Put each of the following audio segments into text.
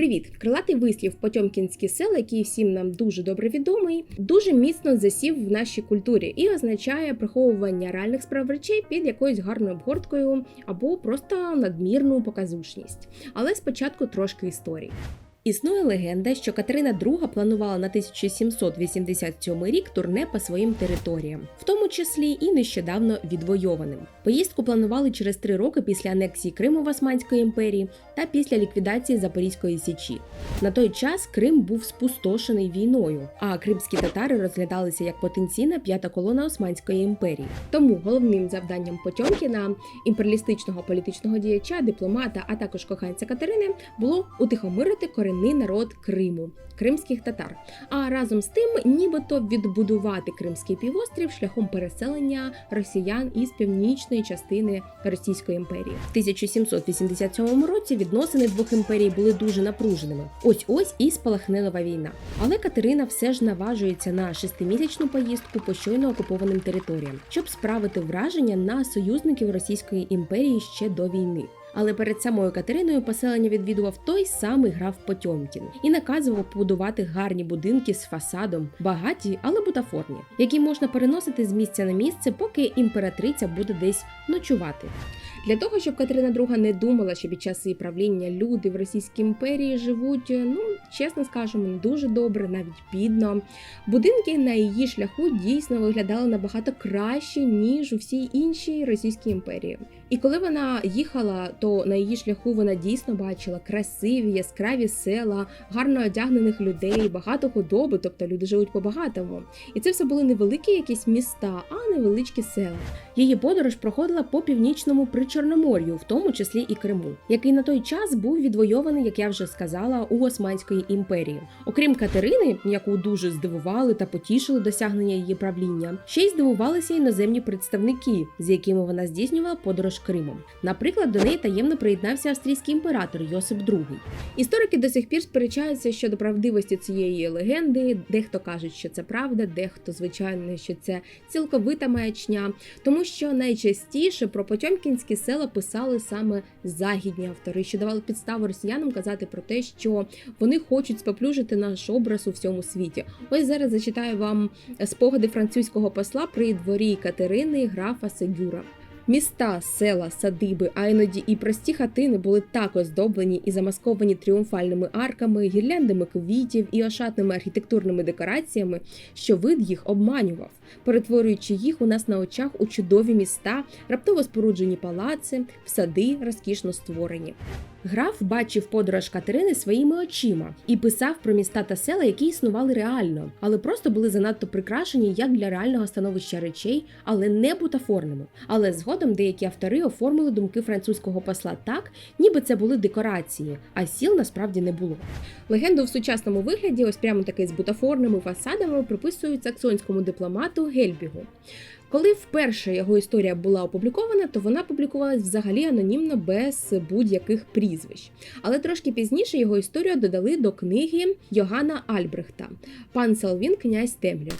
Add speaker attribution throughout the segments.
Speaker 1: Привіт! Крилатий вислів Потьомкінські села, який всім нам дуже добре відомий, дуже міцно засів в нашій культурі і означає приховування реальних справ речей під якоюсь гарною обгорткою або просто надмірну показушність. Але спочатку трошки історії. Існує легенда, що Катерина II планувала на 1787 рік турне по своїм територіям, в тому числі і нещодавно відвойованим. Поїздку планували через три роки після анексії Криму в Османської імперії та після ліквідації Запорізької січі. На той час Крим був спустошений війною, а кримські татари розглядалися як потенційна п'ята колона Османської імперії. Тому головним завданням Потьомкіна, імперіалістичного політичного діяча, дипломата, а також коханця Катерини, було утихомирити корінний народ Криму, кримських татар. А разом з тим, нібито відбудувати Кримський півострів шляхом переселення росіян із північної частини Російської імперії. В 1787 році відносини двох імперій були дуже напруженими. Ось ось і спалахнелова війна. Але Катерина все ж наважується на шестимісячну поїздку по щойно окупованим територіям, щоб справити враження на союзників Російської імперії ще до війни. Але перед самою Катериною поселення відвідував той самий граф Потьомкін і наказував побудувати гарні будинки з фасадом, багаті, але бутафорні, які можна переносити з місця на місце, поки імператриця буде десь ночувати. Для того, щоб Катерина II не думала, що під час її правління люди в Російській імперії живуть, ну чесно скажемо, не дуже добре, навіть бідно. Будинки на її шляху дійсно виглядали набагато краще ніж у всій іншій Російській імперії. І коли вона їхала, то на її шляху вона дійсно бачила красиві, яскраві села, гарно одягнених людей, багато худоби, тобто люди живуть по-багатому. І це все були невеликі якісь міста, а невеличкі села. Її подорож проходила по північному причорномор'ю, в тому числі і Криму, який на той час був відвойований, як я вже сказала, у Османської імперії. Окрім Катерини, яку дуже здивували та потішили досягнення її правління, ще й здивувалися іноземні представники, з якими вона здійснювала подорож Кримом. Наприклад, до неї таємно приєднався австрійський імператор Йосип II. Історики до сих пір сперечаються щодо правдивості цієї легенди. Дехто кажуть, що це правда, дехто, звичайно, що це цілковита маячня, тому що найчастіше про Потьомкінські села писали саме західні автори, що давали підставу росіянам казати про те, що вони хочуть споплюжити наш образ у всьому світі. Ось зараз зачитаю вам спогади французького посла при дворі Катерини графа Сегюра. Міста, села, садиби, а іноді і прості хатини були так оздоблені і замасковані тріумфальними арками, гірляндами квітів і ошатними архітектурними декораціями, що вид їх обманював, перетворюючи їх у нас на очах у чудові міста, раптово споруджені палаци, сади розкішно створені. Граф бачив подорож Катерини своїми очима і писав про міста та села, які існували реально, але просто були занадто прикрашені як для реального становища речей, але не бутафорними. Але згодом деякі автори оформили думки французького посла так, ніби це були декорації, а сіл насправді не було. Легенду в сучасному вигляді, ось прямо таки з бутафорними фасадами, приписують саксонському дипломату Гельбігу. Коли вперше його історія була опублікована, то вона публікувалась взагалі анонімно без будь-яких прізвищ. Але трошки пізніше його історію додали до книги Йогана Альбрехта Пан Салвін, князь Темряви.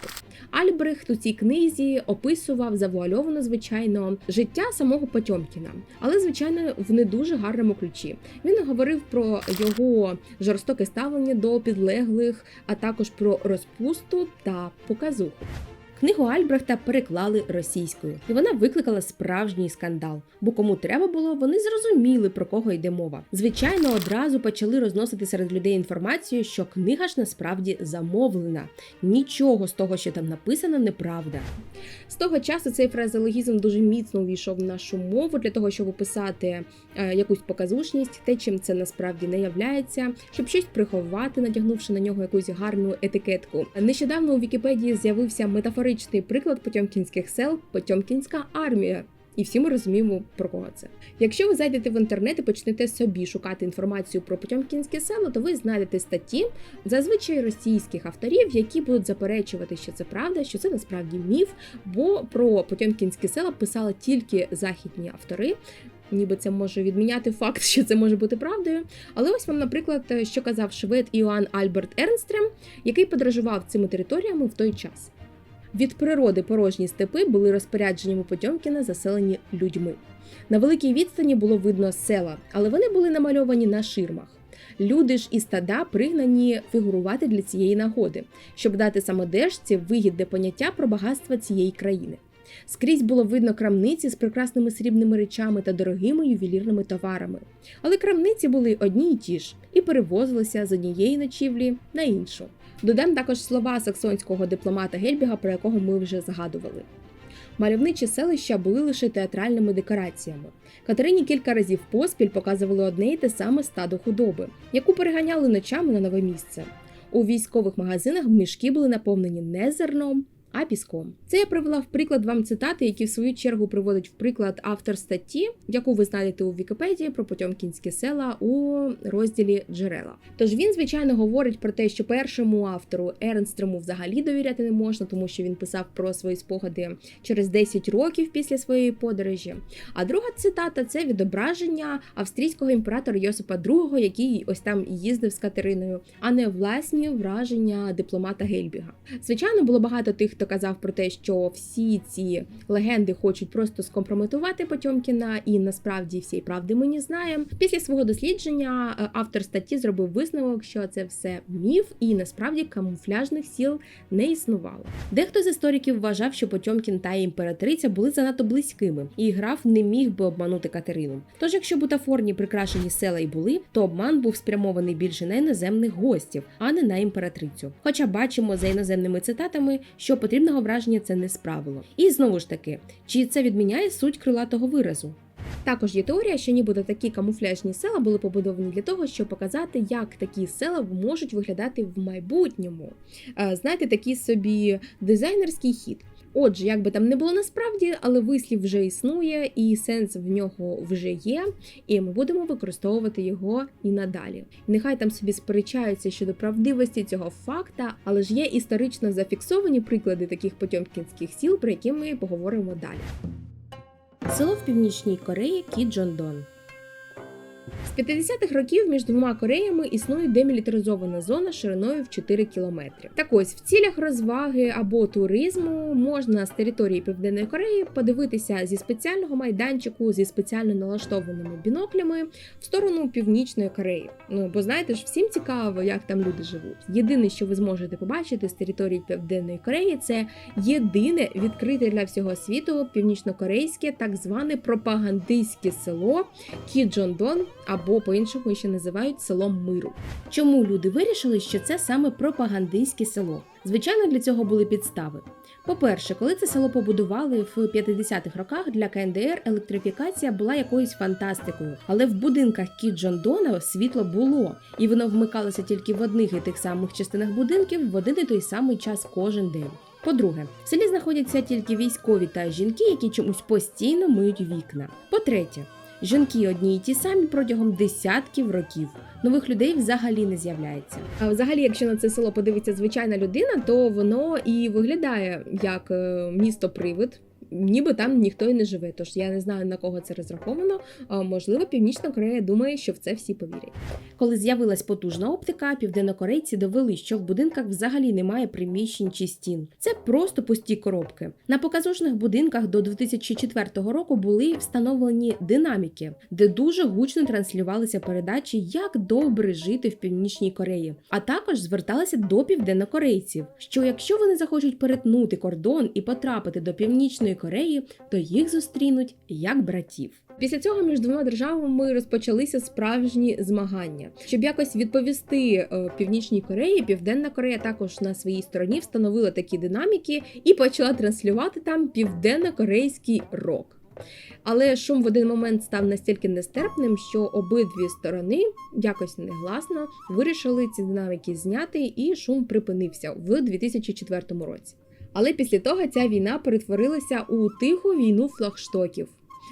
Speaker 1: Альбрехт у цій книзі описував завуальовано, звичайно, життя самого Потьомкіна, але звичайно в не дуже гарному ключі. Він говорив про його жорстоке ставлення до підлеглих, а також про розпусту та показуху. Книгу Альбрехта переклали російською, і вона викликала справжній скандал. Бо кому треба було, вони зрозуміли про кого йде мова. Звичайно, одразу почали розносити серед людей інформацію, що книга ж насправді замовлена. Нічого з того, що там написано, неправда. З того часу цей фразеологізм дуже міцно увійшов в нашу мову для того, щоб описати е, якусь показушність, те, чим це насправді не являється, щоб щось приховати, надягнувши на нього якусь гарну етикетку. Нещодавно у Вікіпедії з'явився метафоричний приклад потьомкінських сел Потьомкінська армія. І всі ми розуміємо про кого це. Якщо ви зайдете в інтернет і почнете собі шукати інформацію про Потьомкінське село, то ви знайдете статті зазвичай російських авторів, які будуть заперечувати, що це правда, що це насправді міф. Бо про Потьомкінське села писали тільки західні автори. Ніби це може відміняти факт, що це може бути правдою. Але ось вам, наприклад, що казав швед Іоанн Альберт Ернстрем, який подорожував цими територіями в той час. Від природи порожні степи були розпорядженнями Потьомкіна заселені людьми. На великій відстані було видно села, але вони були намальовані на ширмах. Люди ж і стада пригнані фігурувати для цієї нагоди, щоб дати самодержці вигідне поняття про багатство цієї країни. Скрізь було видно крамниці з прекрасними срібними речами та дорогими ювелірними товарами. Але крамниці були одні й ті ж і перевозилися з однієї ночівлі на іншу. Додам також слова саксонського дипломата Гельбіга, про якого ми вже згадували. Мальовничі селища були лише театральними декораціями. Катерині кілька разів поспіль показували одне й те саме стадо худоби, яку переганяли ночами на нове місце. У військових магазинах мішки були наповнені не зерном, а піском. Це я привела в приклад вам цитати, які в свою чергу приводить в приклад автор статті, яку ви знайдете у Вікіпедії про Потьомкінські села у розділі джерела. Тож він, звичайно, говорить про те, що першому автору Ернстрему взагалі довіряти не можна, тому що він писав про свої спогади через 10 років після своєї подорожі. А друга цитата це відображення австрійського імператора Йосипа II, який ось там їздив з Катериною, а не власні враження дипломата Гельбіга. Звичайно, було багато тих хто казав про те, що всі ці легенди хочуть просто скомпрометувати Потьомкіна, і насправді всієї правди ми не знаємо. Після свого дослідження е, автор статті зробив висновок, що це все міф, і насправді камуфляжних сіл не існувало. Дехто з істориків вважав, що Потьомкін та імператриця були занадто близькими, і граф не міг би обманути Катерину. Тож, якщо бутафорні прикрашені села й були, то обман був спрямований більше на іноземних гостів, а не на імператрицю. Хоча бачимо за іноземними цитатами, що потрібного враження це не справило. І знову ж таки, чи це відміняє суть крилатого виразу? Також є теорія, що нібито такі камуфляжні села були побудовані для того, щоб показати, як такі села можуть виглядати в майбутньому. Е, знаєте, такий собі дизайнерський хід. Отже, як би там не було насправді, але вислів вже існує, і сенс в нього вже є, і ми будемо використовувати його і надалі. Нехай там собі сперечаються щодо правдивості цього факта, але ж є історично зафіксовані приклади таких потьомкінських сіл, про які ми поговоримо далі. Село в північній Кореї Кіджондон. З 50-х років між двома Кореями існує демілітаризована зона шириною в 4 кілометри. Так ось в цілях розваги або туризму можна з території Південної Кореї подивитися зі спеціального майданчику зі спеціально налаштованими біноклями в сторону Північної Кореї. Ну бо знаєте ж, всім цікаво, як там люди живуть. Єдине, що ви зможете побачити з території Південної Кореї, це єдине відкрите для всього світу північнокорейське так зване пропагандистське село Кіджондон або по-іншому ще називають селом миру. Чому люди вирішили, що це саме пропагандистське село? Звичайно, для цього були підстави. По-перше, коли це село побудували в 50-х роках для КНДР, електрифікація була якоюсь фантастикою, але в будинках Кіджондона світло було, і воно вмикалося тільки в одних і тих самих частинах будинків в один і той самий час кожен день. По-друге, в селі знаходяться тільки військові та жінки, які чомусь постійно миють вікна. По-третє, Жінки одні й ті самі протягом десятків років. Нових людей взагалі не з'являється. А взагалі, якщо на це село подивиться звичайна людина, то воно і виглядає як е, місто привид ніби там ніхто і не живе. Тож я не знаю на кого це розраховано. Можливо, Північна Корея думає, що в це всі повірять. Коли з'явилась потужна оптика, південнокорейці довели, що в будинках взагалі немає приміщень чи стін. Це просто пусті коробки. На показушних будинках до 2004 року були встановлені динаміки, де дуже гучно транслювалися передачі, як добре жити в північній Кореї, а також зверталися до південнокорейців, що якщо вони захочуть перетнути кордон і потрапити до північної Кореї, то їх зустрінуть як братів. Після цього між двома державами розпочалися справжні змагання. Щоб якось відповісти е, Північній Кореї, Південна Корея також на своїй стороні встановила такі динаміки і почала транслювати там південно-корейський рок. Але шум в один момент став настільки нестерпним, що обидві сторони якось негласно вирішили ці динаміки зняти, і шум припинився в 2004 році. Але після того ця війна перетворилася у тиху війну флагштоків,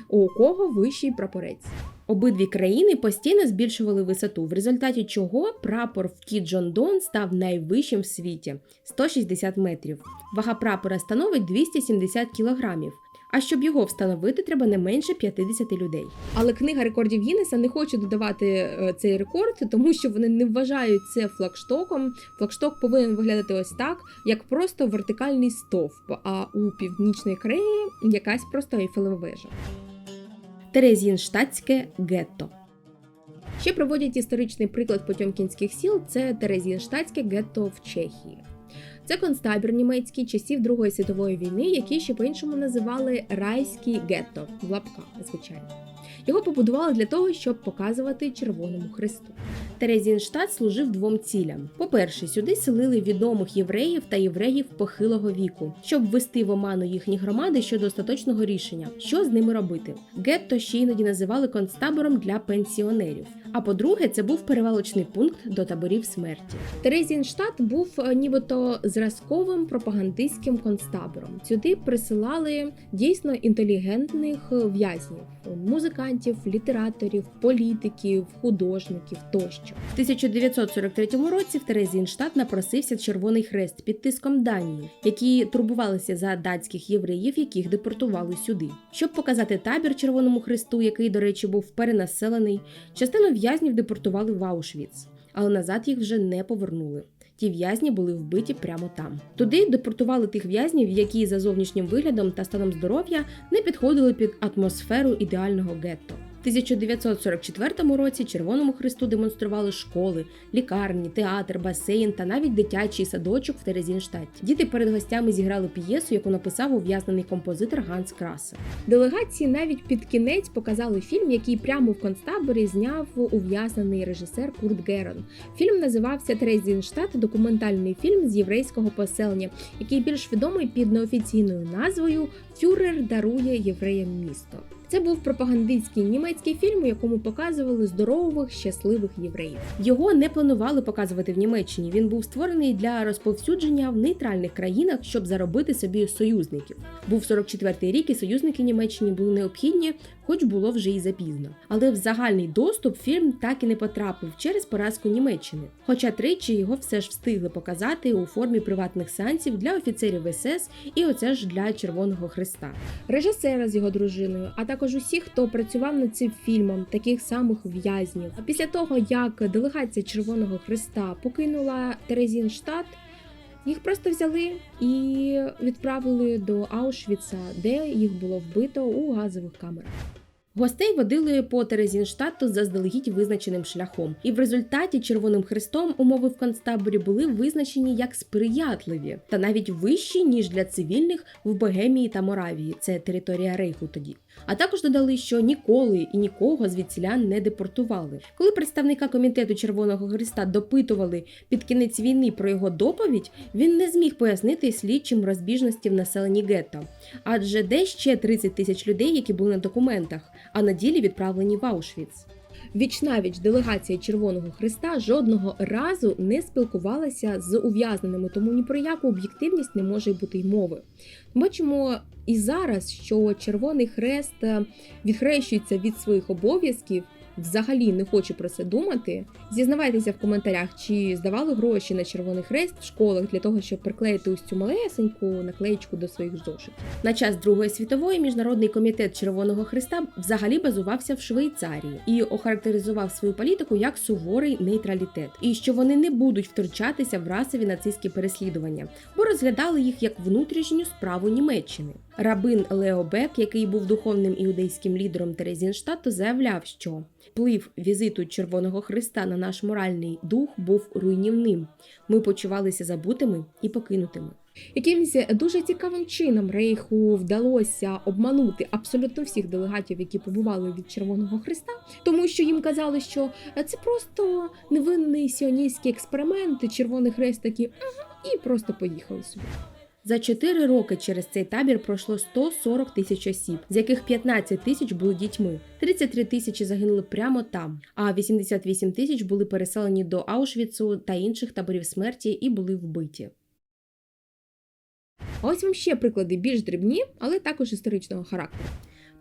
Speaker 1: у кого вищий прапорець. Обидві країни постійно збільшували висоту, в результаті чого прапор в Кіджондон став найвищим в світі 160 метрів. Вага прапора становить 270 кілограмів. А щоб його встановити, треба не менше 50 людей. Але книга рекордів Гіннеса не хоче додавати е, цей рекорд, тому що вони не вважають це флагштоком. Флагшток повинен виглядати ось так, як просто вертикальний стовп. А у північної Кореї якась просто ейфелева вежа. Терезінштатське гетто. Ще проводять історичний приклад потьомкінських сіл це Терезінштатське гетто в Чехії. Це концтабір німецький часів Другої світової війни, який ще по-іншому називали райський гетто в лапках, звичайно. Його побудували для того, щоб показувати Червоному Христу. Терезінштадт служив двом цілям: по-перше, сюди селили відомих євреїв та євреїв похилого віку, щоб ввести в оману їхні громади щодо остаточного рішення, що з ними робити. Гетто ще іноді називали концтабором для пенсіонерів. А по-друге, це був перевалочний пункт до таборів смерті. Терезінштадт був е, нібито зразковим пропагандистським концтабором. Сюди присилали дійсно інтелігентних е, в'язнів, музикантів, літераторів, політиків, художників тощо. В 1943 році в Терезінштадт напросився Червоний Хрест під тиском Данії, які турбувалися за датських євреїв, яких депортували сюди. Щоб показати табір Червоному Хресту, який, до речі, був перенаселений, частину в'язнів депортували в Аушвіц, але назад їх вже не повернули. Ті в'язні були вбиті прямо там. Туди депортували тих в'язнів, які за зовнішнім виглядом та станом здоров'я не підходили під атмосферу ідеального гетто. В 1944 році Червоному Христу демонстрували школи, лікарні, театр, басейн та навіть дитячий садочок в Терезінштадті. Діти перед гостями зіграли п'єсу, яку написав ув'язнений композитор Ганс Красе. Делегації навіть під кінець показали фільм, який прямо в концтаборі зняв ув'язнений режисер Курт Герон. Фільм називався Терезінштадт, документальний фільм з єврейського поселення, який більш відомий під неофіційною назвою Фюрер дарує євреям місто. Це був пропагандистський німецький фільм, у якому показували здорових, щасливих євреїв. Його не планували показувати в Німеччині. Він був створений для розповсюдження в нейтральних країнах, щоб заробити собі союзників. Був 44-й рік, і союзники Німеччині були необхідні, хоч було вже й запізно. Але в загальний доступ фільм так і не потрапив через поразку Німеччини. Хоча тричі його все ж встигли показати у формі приватних сеансів для офіцерів СС і оце ж для Червоного Христа. Режисера з його дружиною, а також усіх, хто працював над цим фільмом, таких самих в'язнів. А після того, як делегація Червоного Христа покинула Терезінштадт, їх просто взяли і відправили до Аушвіца, де їх було вбито у газових камерах. Гостей водили по Терезінштадту заздалегідь визначеним шляхом, і в результаті Червоним Хрестом умови в концтаборі були визначені як сприятливі та навіть вищі ніж для цивільних в Богемії та Моравії. Це територія Рейху тоді. А також додали, що ніколи і нікого звідсілян не депортували. Коли представника комітету Червоного Христа допитували під кінець війни про його доповідь, він не зміг пояснити слідчим розбіжності в населенні гетто. Адже де ще 30 тисяч людей, які були на документах, а на ділі відправлені в Аушвіц. Вічнавіч делегація Червоного Христа жодного разу не спілкувалася з ув'язненими, тому ні про яку об'єктивність не може бути й мови. Бачимо і зараз, що Червоний Хрест е, відхрещується від своїх обов'язків, взагалі не хоче про це думати. Зізнавайтеся в коментарях, чи здавали гроші на Червоний Хрест в школах для того, щоб приклеїти ось цю малесеньку наклеєчку до своїх зошитів. На час Другої світової міжнародний комітет Червоного Христа взагалі базувався в Швейцарії і охарактеризував свою політику як суворий нейтралітет, і що вони не будуть втручатися в расові нацистські переслідування, бо розглядали їх як внутрішню справу Німеччини. Рабин Лео Бек, який був духовним іудейським лідером Терезінштадту, заявляв, що вплив візиту Червоного Христа на наш моральний дух був руйнівним. Ми почувалися забутими і покинутими. Якимось дуже цікавим чином Рейху вдалося обманути абсолютно всіх делегатів, які побували від Червоного Христа, тому що їм казали, що це просто невинний сіоністський експеримент. Червоний хрест такі «Ага», і просто поїхали собі. За 4 роки через цей табір пройшло 140 тисяч осіб, з яких 15 тисяч були дітьми, 33 тисячі загинули прямо там, а 88 тисяч були переселені до Аушвіцу та інших таборів смерті і були вбиті. Ось вам ще приклади більш дрібні, але також історичного характеру.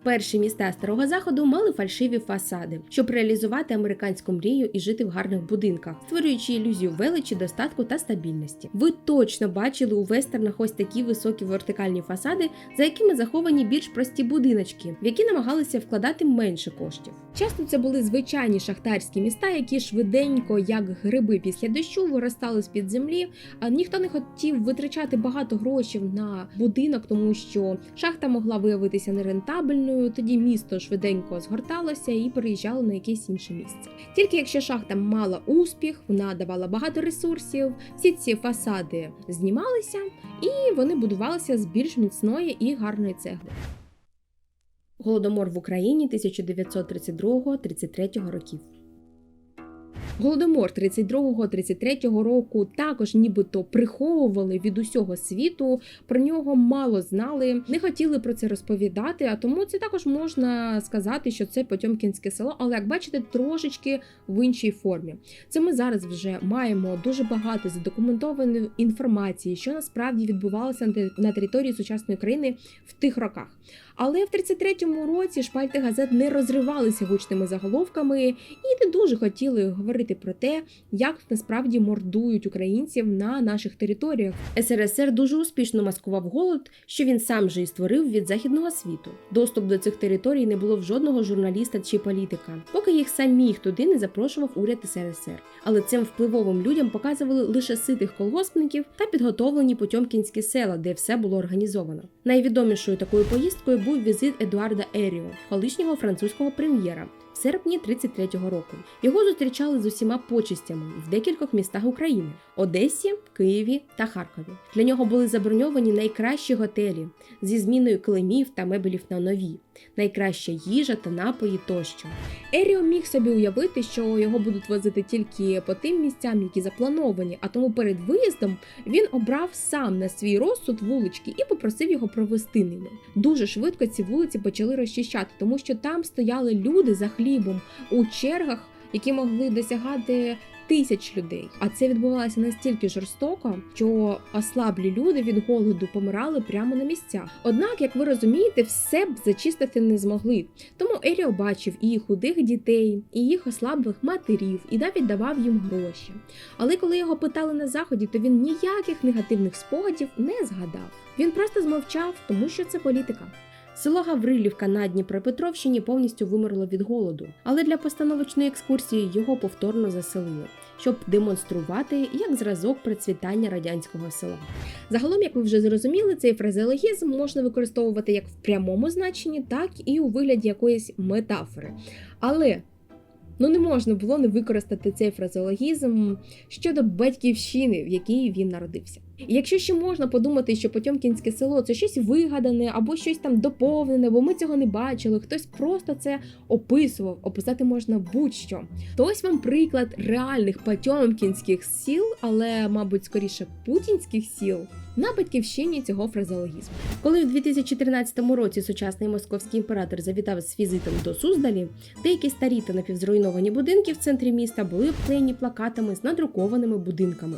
Speaker 1: Перші міста старого заходу мали фальшиві фасади, щоб реалізувати американську мрію і жити в гарних будинках, створюючи ілюзію величі, достатку та стабільності. Ви точно бачили у вестернах ось такі високі вертикальні фасади, за якими заховані більш прості будиночки, в які намагалися вкладати менше коштів. Часто це були звичайні шахтарські міста, які швиденько, як гриби після дощу, виростали з під землі. А ніхто не хотів витрачати багато грошей на будинок, тому що шахта могла виявитися нерентабельною. Думаю, тоді місто швиденько згорталося і переїжджало на якесь інше місце. Тільки якщо шахта мала успіх, вона давала багато ресурсів, всі ці фасади знімалися і вони будувалися з більш міцної і гарної цегли. Голодомор в Україні 1932-33 років. Голодомор 32-33 року також нібито приховували від усього світу. Про нього мало знали, не хотіли про це розповідати. А тому це також можна сказати, що це Потьомкінське село, але як бачите, трошечки в іншій формі. Це ми зараз вже маємо дуже багато задокументованої інформації, що насправді відбувалося на території сучасної країни в тих роках. Але в 33-му році шпальти газет не розривалися гучними заголовками і не дуже хотіли говорити про те, як насправді мордують українців на наших територіях. СРСР дуже успішно маскував голод, що він сам же і створив від західного світу. Доступ до цих територій не було в жодного журналіста чи політика, поки їх самих туди не запрошував уряд СРСР. Але цим впливовим людям показували лише ситих колгоспників та підготовлені потьомкінські села, де все було організовано. Найвідомішою такою поїздкою був візит Едуарда Еріо, колишнього французького прем'єра. В серпні 33-го року його зустрічали з усіма почестями в декількох містах України Одесі, Києві та Харкові. Для нього були заброньовані найкращі готелі зі зміною килимів та мебелів на нові, найкраща їжа та напої тощо. Еріо міг собі уявити, що його будуть возити тільки по тим місцям, які заплановані, а тому перед виїздом він обрав сам на свій розсуд вулички і попросив його провести ними. Дуже швидко ці вулиці почали розчищати, тому що там стояли люди за хлібом у чергах, які могли досягати тисяч людей. А це відбувалося настільки жорстоко, що ослаблі люди від голоду помирали прямо на місцях. Однак, як ви розумієте, все б зачистити не змогли. Тому Еріо бачив і худих дітей, і їх ослаблих матерів, і навіть давав їм гроші. Але коли його питали на заході, то він ніяких негативних спогадів не згадав. Він просто змовчав, тому що це політика. Село Гаврилівка на Дніпропетровщині повністю вимерло від голоду, але для постановочної екскурсії його повторно заселили, щоб демонструвати як зразок процвітання радянського села. Загалом, як ви вже зрозуміли, цей фразеологізм можна використовувати як в прямому значенні, так і у вигляді якоїсь метафори. Але ну не можна було не використати цей фразеологізм щодо батьківщини, в якій він народився. І якщо ще можна подумати, що Потьомкінське село це щось вигадане або щось там доповнене, бо ми цього не бачили, хтось просто це описував, описати можна будь-що. То ось вам приклад реальних потьомкінських сіл, але, мабуть, скоріше путінських сіл. На батьківщині цього фразеологізму. Коли в 2014 році сучасний московський імператор завітав з візитом до Суздалі, деякі старі та напівзруйновані будинки в центрі міста були обклеєні плакатами з надрукованими будинками.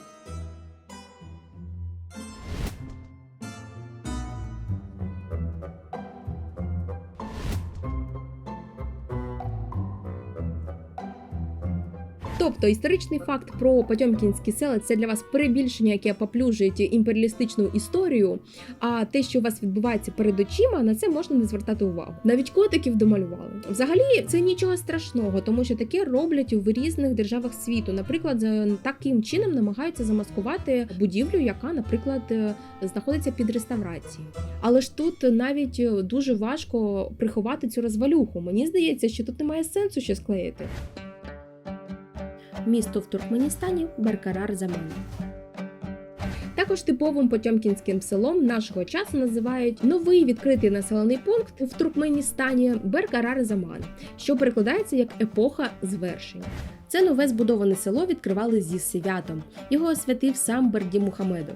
Speaker 1: Тобто історичний факт про Потьомкінські села це для вас перебільшення, яке поплюжує імперіалістичну історію. А те, що у вас відбувається перед очима, на це можна не звертати увагу. Навіть котиків домалювали. Взагалі, це нічого страшного, тому що таке роблять в різних державах світу. Наприклад, таким чином намагаються замаскувати будівлю, яка, наприклад, е, знаходиться під реставрацією. Але ж тут навіть е, дуже важко приховати цю розвалюху. Мені здається, що тут немає сенсу ще склеїти. Місто в Туркменістані Беркарар Заман. Також типовим потьомкінським селом нашого часу називають новий відкритий населений пункт в Туркменістані Беркарар Заман, що перекладається як епоха звершень. Це нове збудоване село відкривали зі святом. Його освятив сам Берді Мухамедов.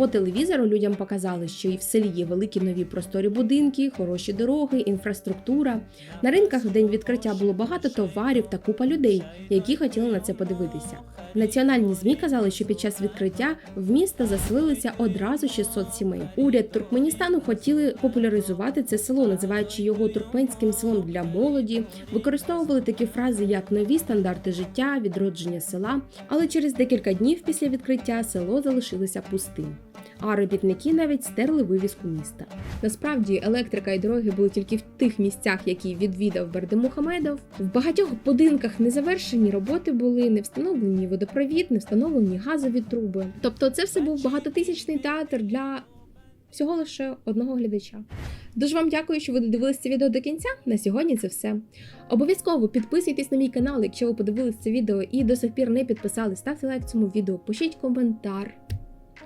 Speaker 1: По телевізору людям показали, що і в селі є великі нові просторі будинки, хороші дороги, інфраструктура. На ринках в день відкриття було багато товарів та купа людей, які хотіли на це подивитися. Національні змі казали, що під час відкриття в місто заселилися одразу 600 сімей. Уряд Туркменістану хотіли популяризувати це село, називаючи його туркменським селом для молоді. Використовували такі фрази, як нові стандарти життя, відродження села. Але через декілька днів після відкриття село залишилося пустим. А робітники навіть стерли вивіску міста. Насправді електрика і дороги були тільки в тих місцях, які відвідав Бердимухамедов. В багатьох будинках незавершені роботи були, не встановлені водопровід, не встановлені газові труби. Тобто, це все був багатотисячний театр для всього лише одного глядача. Дуже вам дякую, що ви додивилися це відео до кінця. На сьогодні це все. Обов'язково підписуйтесь на мій канал, якщо ви подивилися це відео і до сих пір не підписали. Ставте лайк цьому відео, пишіть коментар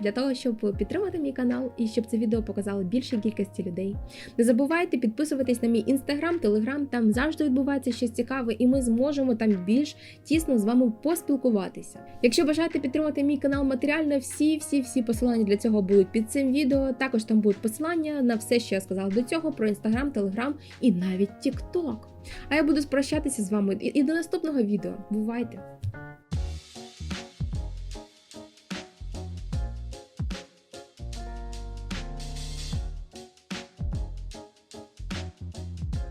Speaker 1: для того, щоб підтримати мій канал і щоб це відео показало більшій кількості людей. Не забувайте підписуватись на мій інстаграм, телеграм, там завжди відбувається щось цікаве, і ми зможемо там більш тісно з вами поспілкуватися. Якщо бажаєте підтримати мій канал матеріально, всі, всі, всі посилання для цього будуть під цим відео. Також там будуть посилання на все, що я сказала до цього, про інстаграм, телеграм і навіть тікток. А я буду спрощатися з вами і до наступного відео. Бувайте!